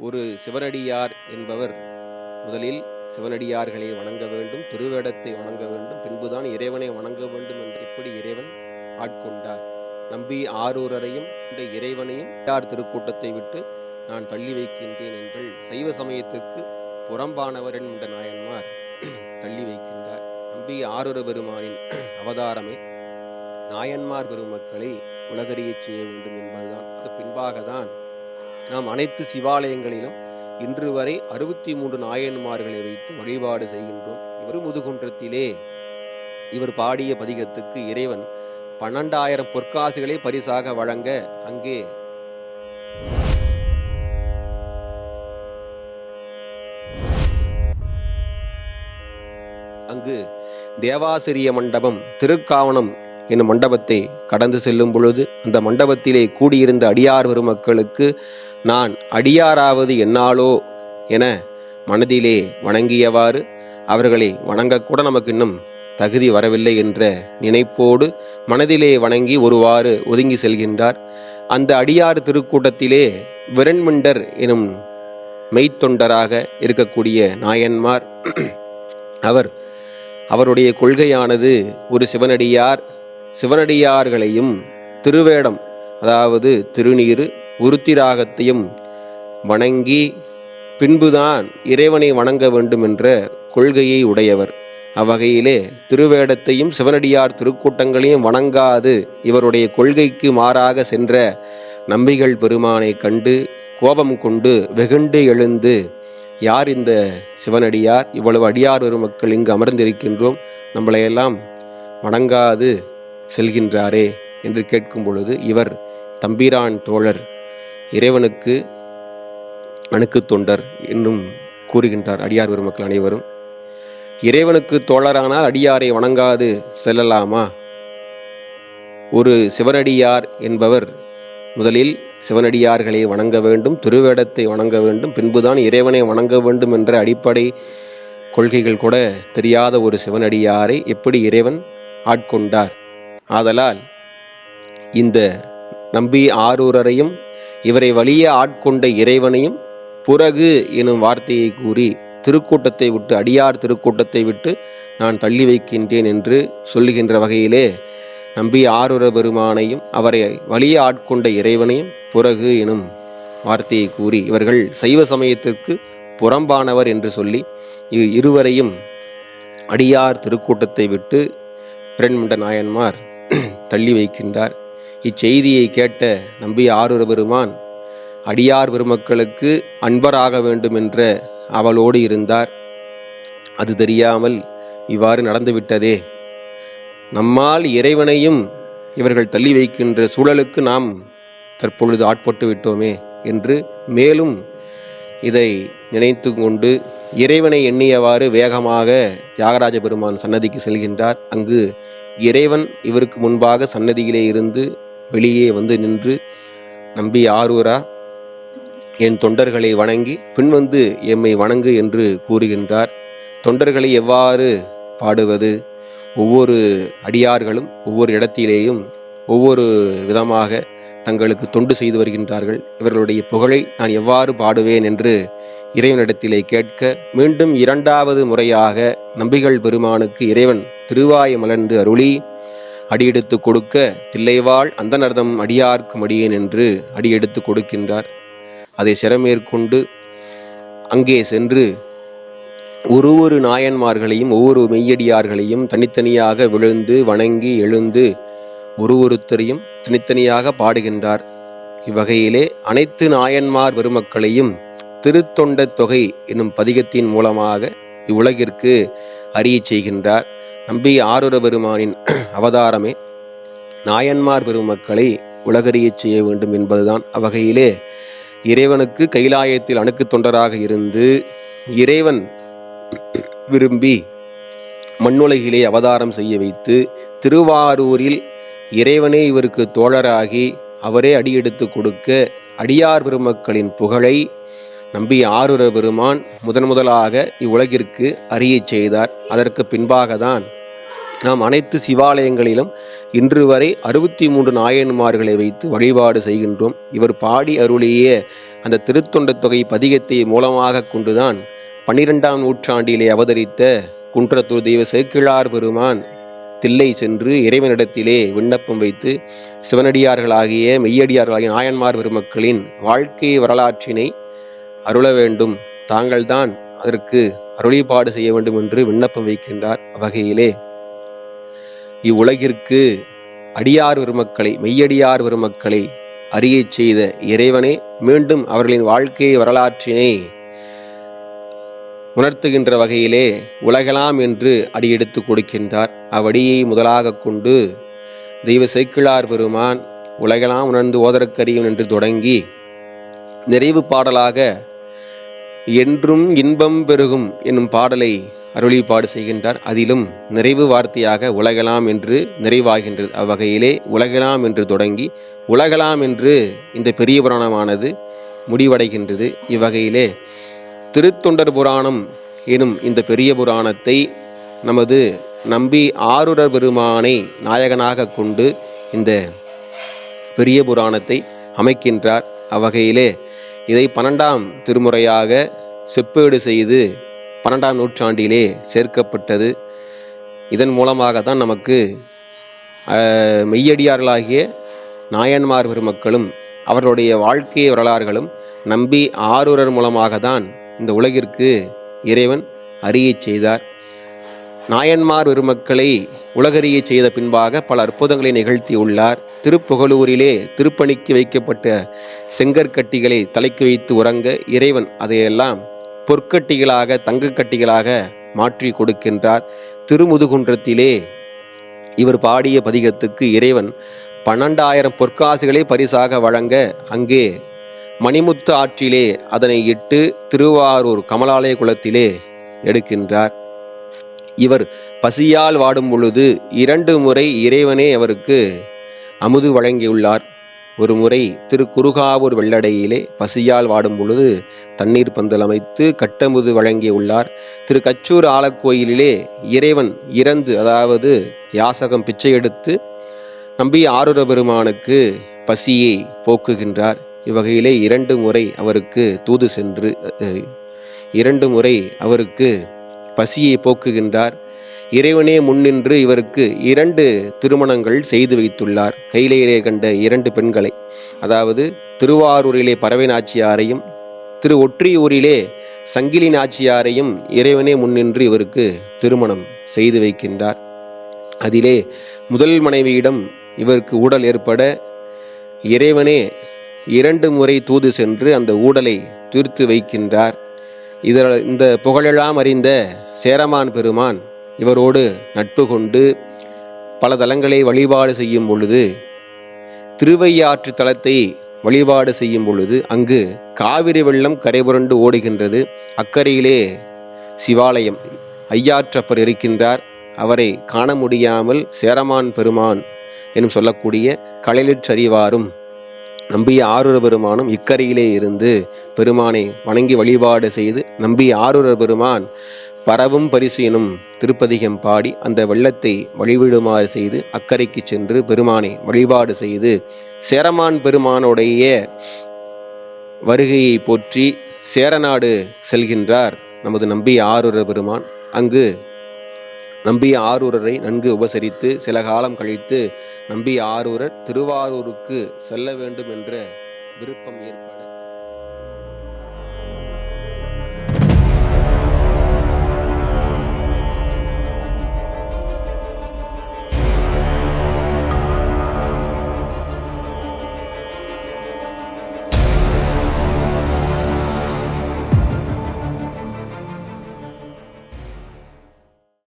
ஒரு சிவனடியார் என்பவர் முதலில் சிவனடியார்களை வணங்க வேண்டும் திருவேடத்தை வணங்க வேண்டும் பின்புதான் இறைவனை வணங்க வேண்டும் என்று எப்படி இறைவன் ஆட்கொண்டார்? நம்பி ஆரூரரையும் இந்த இறைவனையும் யார் திருக்கூட்டத்தை விட்டு நான் தள்ளி வைக்கின்றேன் என்று சைவ சமயத்திற்கு புறம்பானவர் என்ற நாயன்மார் தள்ளி வைக்கின்றார். நம்பி ஆரூர பெருமானின் அவதாரமே நாயன்மார் பெருமக்களை உலகறியச் செய்ய வேண்டும் என்பதுதான். பின்பாக தான் நாம் அனைத்து சிவாலயங்களிலும் இன்று வரை அறுபத்தி மூன்று நாயன்மார்களை வைத்து வழிபாடு செய்கின்றோம். இவர் முதுகுன்றத்திலே இவர் பாடிய பதிகத்துக்கு இறைவன் பன்னெண்டாயிரம் பொற்காசுகளை பரிசாக வழங்க அங்கே அங்கு தேவாசிரிய மண்டபம் திருக்காவணம் என்னும் மண்டபத்தை கடந்து செல்லும் பொழுது அந்த மண்டபத்திலே கூடியிருந்த அடியார் பெருமக்களுக்கு நான் அடியாராவது என்னாலோ என மனதிலே வணங்கியவாறு அவர்களை வணங்கக்கூட நமக்கு இன்னும் தகுதி வரவில்லை என்ற நினைப்போடு மனதிலே வணங்கி ஒருவாறு ஒதுங்கி செல்கின்றார். அந்த அடியார் திருக்கூட்டத்திலே விரண்மிண்டர் எனும் மெய்த்தொண்டராக இருக்கக்கூடிய நாயன்மார் அவர் அவருடைய கொள்கையானது ஒரு சிவனடியார் சிவனடியார்களையும் திருவேடம் அதாவது திருநீரு உருத்திராகத்தையும் வணங்கி பின்புதான் இறைவனை வணங்க வேண்டும் என்ற கொள்கையை உடையவர். அவ்வகையிலே திருவேடத்தையும் சிவனடியார் திருக்கூட்டங்களையும் வணங்காது இவருடைய கொள்கைக்கு மாறாக சென்ற நம்பிகள் பெருமானை கண்டு கோபம் கொண்டு வெகுண்டு எழுந்து யார் இந்த சிவனடியார்? இவ்வளவு அடியார் பெருமக்கள் இங்கு அமர்ந்திருக்கின்றோம். நம்மளையெல்லாம் வணங்காது செல்கின்றாரே என்று கேட்கும் பொழுது இவர் தம்பிரான் தோழர் இறைவனுக்கு அணுக்கு தொண்டர் என்னும் கூறுகின்றார் அடியார் பெருமக்கள் அனைவரும். இறைவனுக்கு தோழரானால் அடியாரை வணங்காது செல்லலாமா? ஒரு சிவனடியார் என்பவர் முதலில் சிவனடியார்களை வணங்க வேண்டும் திருவேடத்தை வணங்க வேண்டும் பின்புதான் இறைவனை வணங்க வேண்டும் என்ற அடிப்படை கொள்கைகள் கூட தெரியாத ஒரு சிவனடியாரை எப்படி இறைவன் ஆட்கொண்டார்? ஆதலால் இந்த நம்பி ஆரூரரையும் இவரை வழியே ஆட்கொண்ட இறைவனையும் புறகு எனும் வார்த்தையை கூறி திருக்கூட்டத்தை விட்டு அடியார் திருக்கூட்டத்தை விட்டு நான் தள்ளி வைக்கின்றேன் என்று சொல்லுகின்ற வகையிலே நம்பி ஆரூர பெருமானையும் அவரை வலிய ஆட்கொண்ட இறைவனையும் புறகு எனும் வார்த்தையை கூறி இவர்கள் சைவ சமயத்திற்கு புறம்பானவர் என்று சொல்லி இ- இருவரையும் அடியார் திருக்கூட்டத்தை விட்டு பிரண்மண்ட நாயன்மார் தள்ளி வைக்கின்றார். இச்செய்தியை கேட்ட நம்பி ஆரூர பெருமான் அடியார் பெருமக்களுக்கு அன்பராக வேண்டும் என்ற அவளோடு இருந்தார். அது தெரியாமல் இவ்வாறு நடந்துவிட்டதே. நம்மால் இறைவனையும் இவர்கள் தள்ளி வைக்கின்ற சூழலுக்கு நாம் தற்பொழுது ஆட்பட்டு விட்டோமே என்று மேலும் இதை நினைத்து கொண்டு இறைவனை எண்ணியவாறு வேகமாக தியாகராஜ பெருமான் சன்னதிக்கு செல்கின்றார். அங்கு இறைவன் இவருக்கு முன்பாக சன்னதியிலே இருந்து வெளியே வந்து நின்று நம்பி ஆரூரா என் தொண்டர்களை வணங்கி பின்வந்து எம்மை வணங்கு என்று கூறுகின்றார். தொண்டர்களை எவ்வாறு பாடுவது? ஒவ்வொரு அடியார்களும் ஒவ்வொரு இடத்திலேயும் ஒவ்வொரு விதமாக தங்களுக்கு தொண்டு செய்து வருகின்றார்கள். இவர்களுடைய புகழை நான் எவ்வாறு பாடுவேன் என்று இறைவனிடத்திலே கேட்க மீண்டும் இரண்டாவது முறையாக நம்பிகள் பெருமானுக்கு இறைவன் திருவாய மலர்ந்து அருளி அடியெடுத்து கொடுக்க தில்லைவாள் அந்தனர்தம் அடியார்க்கு மடியேன் என்று அடியெடுத்து கொடுக்கின்றார். அதை சிறமேற்கொண்டு அங்கே சென்று ஒரு ஒரு நாயன்மார்களையும் ஒவ்வொரு மெய்யடியார்களையும் தனித்தனியாக விழுந்து வணங்கி எழுந்து ஒரு ஒருத்தரையும் தனித்தனியாக பாடுகின்றார். இவ்வகையிலே அனைத்து நாயன்மார் பெருமக்களையும் திருத்தொண்ட தொகை என்னும் பதிகத்தின் மூலமாக இவ்வுலகிற்கு அறியச் செய்கின்றார். நம்பி ஆரூர பெருமானின் அவதாரமே. நாயன்மார் பெருமக்களை உலகறியச் செய்ய வேண்டும் என்பதுதான் அவ்வகையிலே இறைவனுக்கு கைலாயத்தில் அணுக்கு தொண்டராக இருந்து இறைவன் விரும்பி மண்ணுலகிலே அவதாரம் செய்ய வைத்து திருவாரூரில் இறைவனே இவருக்கு தோழராகி அவரே அடியெடுத்து கொடுக்க அடியார் பெருமக்களின் புகழை நம்பி ஆருர பெருமான் முதன் முதலாக இவ்வுலகிற்கு அறியச் செய்தார். அதற்கு பின்பாக தான் நாம் அனைத்து சிவாலயங்களிலும் இன்று வரை அறுபத்தி மூன்று நாயன்மார்களை வைத்து வழிபாடு செய்கின்றோம். இவர் பாடி அருளிய அந்த திருத்தொண்ட தொகை பதிகத்தை மூலமாக கொண்டுதான் பன்னிரெண்டாம் நூற்றாண்டிலே அவதரித்த குன்றத்தூர் தெய்வ சேக்கிழார் பெருமான் தில்லை சென்று இறைவனிடத்திலே விண்ணப்பம் வைத்து சிவனடியார்களாகிய மெய்யடியார்களாகிய நாயன்மார் பெருமக்களின் வாழ்க்கை வரலாற்றினை அருள வேண்டும். தாங்கள்தான் அதற்கு அருளிப்பாடு செய்ய வேண்டும் என்று விண்ணப்பம் வைக்கின்றார் வகையிலே இவ்வுலகிற்கு அடியார் பெருமக்களை மெய்யடியார் பெருமக்களை அறியச் செய்த இறைவனே மீண்டும் அவர்களின் வாழ்க்கை வரலாற்றினை உணர்த்துகின்ற வகையிலே உலகலாம் என்று அடியெடுத்து கொடுக்கின்றார். அவ்வடியை முதலாக கொண்டு தெய்வ சைக்கிளார் பெருமான் உலகலாம் உணர்ந்து ஓதற்கரியும் என்று தொடங்கி நிறைவு பாடலாக என்றும் இன்பம் பெருகும் என்னும் பாடலை அருளிப்பாடு செய்கின்றார். அதிலும் நிறைவு வார்த்தையாக உலகலாம் என்று நிறைவாகின்றது. அவ்வகையிலே உலகலாம் என்று தொடங்கி உலகலாம் என்று இந்த பெரிய புராணமானது முடிவடைகின்றது. இவ்வகையிலே திருத்தொண்டர் புராணம் எனும் இந்த பெரிய புராணத்தை நமது நம்பி ஆருடர் பெருமானை நாயகனாக கொண்டு இந்த பெரிய புராணத்தை அமைக்கின்றார். அவ்வகையிலே இதை பன்னெண்டாம் திருமுறையாக செப்பேடு செய்து பன்னெண்டாம் நூற்றாண்டிலே சேர்க்கப்பட்டது. இதன் மூலமாக தான் நமக்கு மெய்யடியார்களாகிய நாயன்மார் பெருமக்களும் அவர்களுடைய வாழ்க்கை வரலாறுகளும் நம்பி ஆரூரர் மூலமாக தான் இந்த உலகிற்கு இறைவன் அறியச் செய்தார். நாயன்மார் பெருமக்களை உலகறியை செய்த பின்பாக பல அற்புதங்களை நிகழ்த்தியுள்ளார். திருப்புகலூரிலே திருப்பணிக்கு வைக்கப்பட்ட செங்கற்கட்டிகளை தலைக்கு வைத்து உறங்க இறைவன் அதையெல்லாம் பொற்கட்டிகளாக தங்கக்கட்டிகளாக மாற்றி கொடுக்கின்றார். திருமுதுகுன்றத்திலே இவர் பாடிய பதிகத்துக்கு இறைவன் பன்னெண்டாயிரம் பொற்காசுகளை பரிசாக வழங்க அங்கே மணிமுத்து ஆற்றிலே அதனை இட்டு திருவாரூர் கமலாலய குளத்திலே எடுக்கின்றார். இவர் பசியால் வாடும் பொழுது இரண்டு முறை இறைவனே அவருக்கு அமுது வழங்கியுள்ளார். ஒரு முறை திரு குறுகாவூர் வெள்ளடையிலே பசியால் வாடும் பொழுது தண்ணீர் பந்தல் அமைத்து கட்டமுது வழங்கியுள்ளார். திரு கச்சூர் ஆலக்கோயிலிலே இறைவன் இறந்து அதாவது யாசகம் பிச்சை எடுத்து நம்பி ஆருர பெருமானுக்கு பசியை போக்குகின்றார். இவ்வகையிலே இரண்டு முறை அவருக்கு தூது சென்று இரண்டு முறை அவருக்கு பசியை போக்குகின்றார். இறைவனே முன்னின்று இவருக்கு இரண்டு திருமணங்கள் செய்து வைத்துள்ளார். கையிலேயே கண்ட இரண்டு பெண்களை அதாவது திருவாரூரிலே பறவை நாச்சியாரையும் திரு ஒற்றியூரிலே சங்கிலி நாச்சியாரையும் இறைவனே முன்னின்று இவருக்கு திருமணம் செய்து வைக்கின்றார். அதிலே முதல் மனைவியிடம் இவருக்கு ஊடல் ஏற்பட இறைவனே இரண்டு முறை தூது சென்று அந்த ஊடலை தீர்த்து வைக்கின்றார். இதில் இந்த புகழெல்லாம் அறிந்த சேரமான் பெருமான் இவரோடு நட்பு கொண்டு பல தலங்களை வழிபாடு செய்யும் பொழுது திருவையாற்று தலத்தை வழிபாடு செய்யும் பொழுது அங்கு காவிரி வெள்ளம் கரைபுரண்டு ஓடுகின்றது. அக்கறையிலே சிவாலயம் ஐயாற்றப்பர் இருக்கின்றார். அவரை காண முடியாமல் சேரமான் பெருமான் எனும் சொல்லக்கூடிய கலையிற்றறிவாரும் நம்பிய ஆரூர பெருமானும் இக்கரையிலே இருந்து பெருமானை வணங்கி வழிபாடு செய்து நம்பிய ஆரூர பெருமான் பரவும் பரிசு எனும் திருப்பதிகம் பாடி அந்த வெள்ளத்தை வழிவிடுமாறு செய்து அக்கறைக்கு சென்று பெருமானை வழிபாடு செய்து சேரமான் பெருமானுடைய வருகையை போற்றி சேரநாடு செல்கின்றார். நமது நம்பி ஆரூர பெருமான் அங்கு நம்பிய ஆரூரரை நன்கு உபசரித்து சில காலம் கழித்து நம்பிய ஆரூரர் திருவாரூருக்கு செல்ல வேண்டும் என்ற விருப்பம் ஏற்பட